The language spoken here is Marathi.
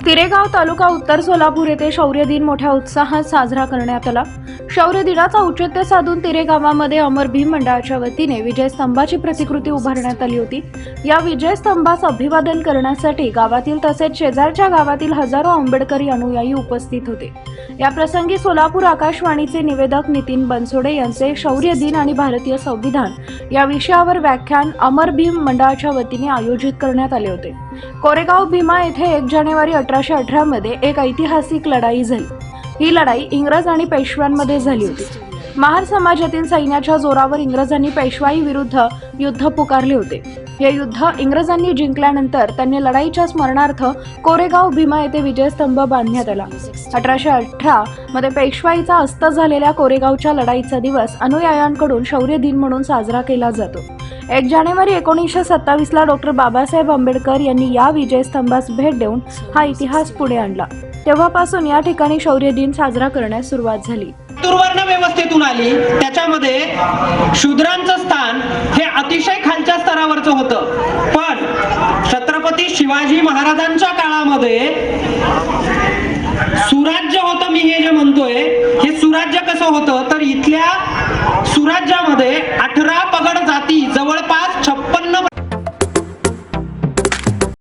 तिरेगाव तालुका उत्तर सोलापूर येथे शौर्य दिन मोठ्या उत्साहात साजरा करण्यात आला. शौर्य दिनाचं औचित्य साधून तिरे गावामध्ये अमर भीम मंडळाच्या वतीने विजय स्तंभाची प्रतिकृती उभारण्यात आली होती. या विजय स्तंभास अभिवादन करण्यासाठी गावातील तसेच शेजारच्या गावातील हजारो आंबेडकरी अनुयायी उपस्थित होते. या प्रसंगी सोलापूर आकाशवाणीचे निवेदक नितीन बनसोडे यांचे शौर्य दिन आणि भारतीय संविधान या विषयावर व्याख्यान अमर भीम मंडळाच्या वतीने आयोजित करण्यात आले होते. कोरेगाव भीमा येथे एक जानेवारी अठराशे अठरा मध्ये एक ऐतिहासिक लढाई झाली. ही लढाई इंग्रज आणि पेशव्यांमध्ये झाली होती. महार समाजातील सैन्याच्या जोरावर इंग्रजांनी पेशवाई विरुद्ध युद्ध पुकारले होते. हे युद्ध इंग्रजांनी जिंकल्यानंतर त्यांनी लढाईच्या स्मरणार्थ कोरेगाव भीमा येथे विजयस्तंभ बांधण्यात आला. अठराशे अठरा मध्ये पेशवाईचा अस्त झालेल्या कोरेगावच्या लढाईचा दिवस अनुयायांकडून शौर्य दिन म्हणून साजरा केला जातो. एक जानेवारी एकोणीसशे सत्तावीसला डॉक्टर बाबासाहेब आंबेडकर यांनी या विजयस्तंभास भेट देऊन हा इतिहास पुढे आणला. तेव्हापासून या ठिकाणी शौर्य दिन साजरा करण्यास सुरुवात झाली. चतुर्वर्ण व्यवस्थेतून आली. त्याच्यामध्ये शूद्रांचं स्थान हे अतिशय खालच्या स्तरावरच होत. पण छत्रपती शिवाजी महाराजांच्या काळामध्ये सुराज्य होतं मी हे जे म्हणतोय हे सुराज्य कसं होतं? तर इथल्या सुराज्यामध्ये अठरा पगड जाती जवळपास